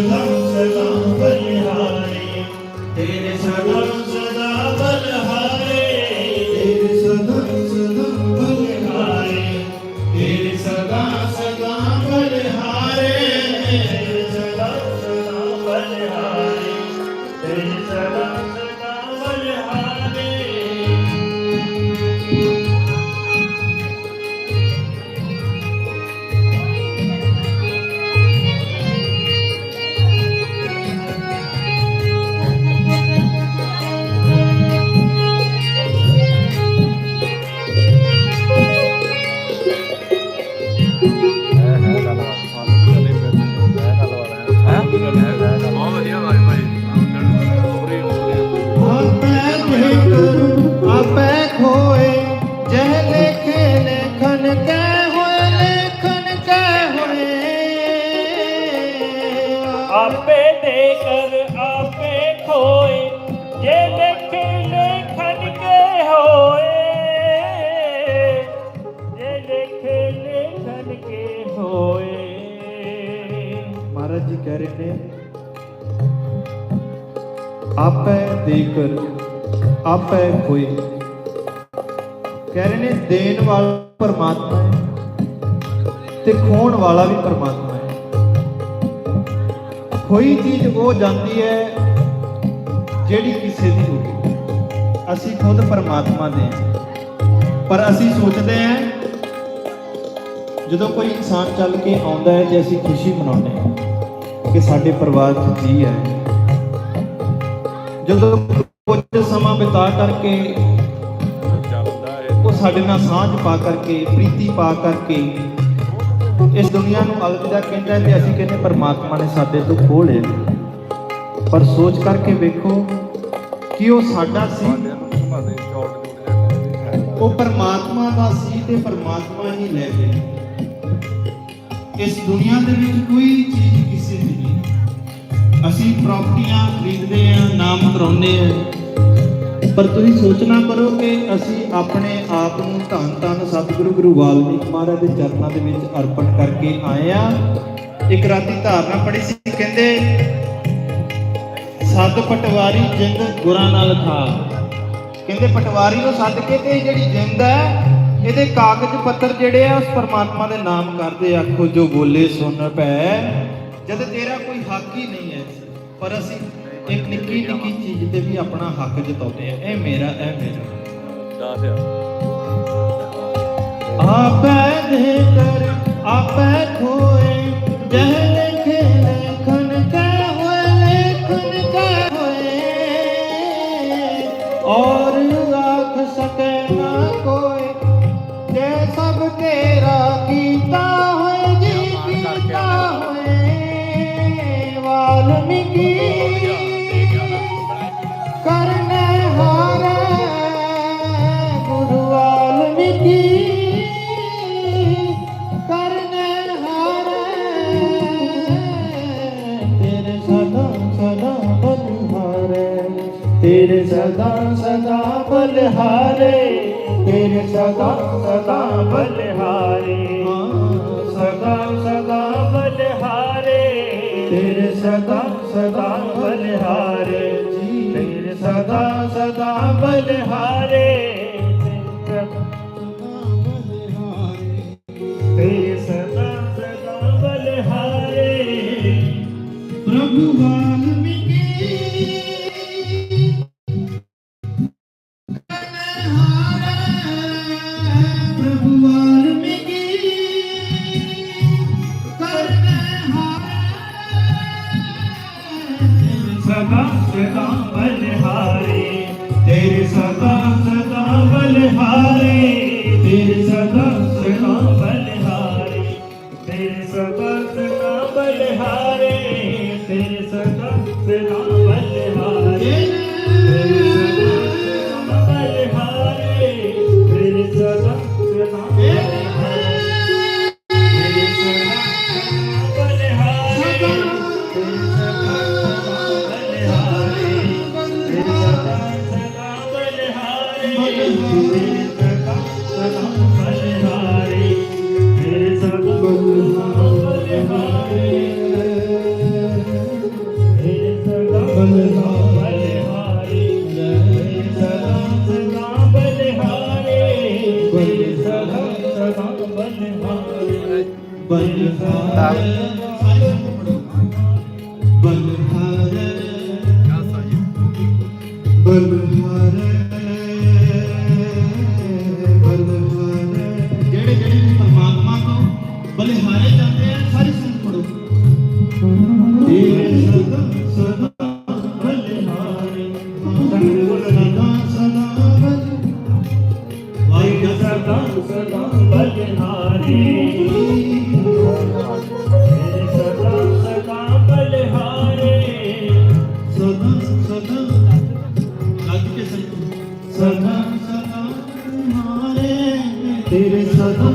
ਤੇਰੇ ਕਹਿ ਰਹੇ ਨੇ ਆਪੈ ਦੇਕਰ, ਆਪੈ ਖੋਏ ਕਹਿ ਰਹੇ ਨੇ, ਦੇਣ ਵਾਲਾ ਪਰਮਾਤਮਾ ਹੈ ਤੇ ਖੋਣ ਵਾਲਾ ਵੀ ਪਰਮਾਤਮਾ ਹੈ। ਕੋਈ ਚੀਜ਼ ਉਹ ਜਾਂਦੀ ਹੈ ਜਿਹੜੀ ਕਿਸੇ ਦੀ ਹੋਵੇ। ਅਸੀਂ ਖੁਦ ਪਰਮਾਤਮਾ ਦੇ ਪਰ ਅਸੀਂ ਸੋਚਦੇ ਹਾਂ, ਜਦੋਂ ਕੋਈ ਇਨਸਾਨ ਚੱਲ ਕੇ ਆਉਂਦਾ ਹੈ ਜੇ ਅਸੀਂ ਖੁਸ਼ੀ ਮਨਾਉਂਦੇ ਹਾਂ। ਕਿ ਸਾਡੇ ਪਰਿਵਾਰ 'ਚ ਜੀ ਹੈ। ਜਦੋਂ ਕੁਝ ਸਮਾਂ ਬਿਤਾ ਕਰਕੇ ਚੱਲਦਾ ਉਹ ਸਾਡੇ ਨਾਲ ਸਾਂਝ ਪਾ ਕਰਕੇ, ਪ੍ਰੀਤੀ ਪਾ ਕਰਕੇ ਇਸ ਦੁਨੀਆ ਨੂੰ ਅਲਵਿਦਾ ਕਹਿੰਦਾ ਤੇ ਅਸੀਂ ਕਹਿੰਦੇ ਪਰਮਾਤਮਾ ਨੇ ਸਾਡੇ ਤੋਂ ਖੋਹ ਲਿਆ। ਪਰ ਸੋਚ ਕਰਕੇ ਵੇਖੋ ਕਿ ਉਹ ਸਾਡਾ ਸੀ। ਉਹ ਪਰਮਾਤਮਾ ਦਾ ਸੀ ਤੇ ਪਰਮਾਤਮਾ ਹੀ ਲੈ ਗਏ ਇਸ ਦੁਨੀਆ ਦੇ ਵਿੱਚ ਕੋਈ ਚੀਜ਼ ਕਿਸੇ ਦੀ ਨਹੀਂ। ਅਸੀਂ ਪ੍ਰਾਪਰਟੀਆਂ ਖਰੀਦਦੇ ਆ ਨਾਮ ਕਰਾਉਂਦੇ ਆ ਪਰ ਤੁਸੀਂ ਸੋਚਣਾ ਕਰੋ ਕਿ ਅਸੀਂ ਆਪਣੇ ਆਪ ਨੂੰ ਧੰਨ ਧੰਨ ਸਤਿਗੁਰੂ ਗੁਰੂ ਵਾਲਮੀਕ ਮਹਾਰਾਜ ਦੇ ਚਰਨਾਂ ਦੇ ਵਿੱਚ ਅਰਪਣ ਕਰਕੇ ਆਏ ਆ ਇੱਕ ਰਾਤੀ ਧਾਰਨਾ ਪੜੀ ਸੀ, ਕਹਿੰਦੇ, ਸੱਤ ਪਟਵਾਰੀ ਜਿੰਦ ਗੁਰਾਂ ਨਾਲ ਖਾ। ਕਹਿੰਦੇ, ਪਟਵਾਰੀ ਨੂੰ ਸੱਦ ਕੇ ਤੇ ਜਿਹੜੀ ਜਿੰਦ ਹੈ ਇਹਦੇ ਕਾਗਜ਼ ਪੱਤਰ ਜਿਹੜੇ ਆ ਉਸ ਪਰਮਾਤਮਾ ਦੇ ਨਾਮ ਕਰਦੇ ਆਖੋ ਜੋ ਬੋਲੇ ਸੁਣ ਪੈ। ਜਦ ਤੇਰਾ ਕੋਈ ਹੱਕ ਹੀ ਨਹੀਂ ਹੈ ਪਰ ਅਸੀਂ ਇੱਕ ਨਿੱਕੀ ਨਿੱਕੀ ਚੀਜ਼ ਤੇ ਵੀ ਆਪਣਾ ਹੱਕ ਜਤਾਉਂਦੇ ਆ ਇਹ ਮੇਰਾ ਇਹ ਮੇਰਾ। ਦਾਸ ਆਪੈ ਦੇ ਕਰ ਆਪੈ ਖੋਏ ਤੇਰਾ ਕੀਤਾ ਹੋਏ ਜੀ ਕੀਤਾ ਹੋਏ ਵਾਲਮੀਕੀ। ਕਰਨੇ ਹਾਰੇ ਗੁਰੂ ਵਾਲਮੀਕੀ। ਕਰਨੇ ਹਾਰੇ ਤੇਰੇ ਸਦਾ ਸਦਾ ਬਲਿਹਾਰੇ ਤੇਰੇ ਸਦਾ ਸਦਾ ਬਲਿਹਾਰੇ ਤੇਰੇ ਸਦਾ ਸਦਾ ਬਲਿਹਾਰੇ। ਸਦਾ ਸਦਾ ਬਲਿਹਾਰੇ। ਤੇਰੇ ਸਦਾ ਸਦਾ ਬਲਿਹਾਰੇ। ਜੀ ਤੇਰੇ ਸਦਾ ਸਦਾ ਬਲਿਹਾਰੇ। ਤੇਰੇ ਸਦਾ ਬਲਿਹਾਰੀ ਬਲਹਾਰ ਸਾਰੇ ਸੰਗ ਪੜੋ ਬਲਹਾਰ ਬਲਹਾਰ ਬਲਹਾਰ ਜਿਹੜੇ ਜਿਹੜੇ ਵੀ ਪਰਮਾਤਮਾ ਤੋਂ ਬਲਿਹਾਰੇ ਜਾਂਦੇ ਆ ਸਾਰੇ ਸੰਗ ਪੜੋ ਤੇਰੇ ਸਦਾ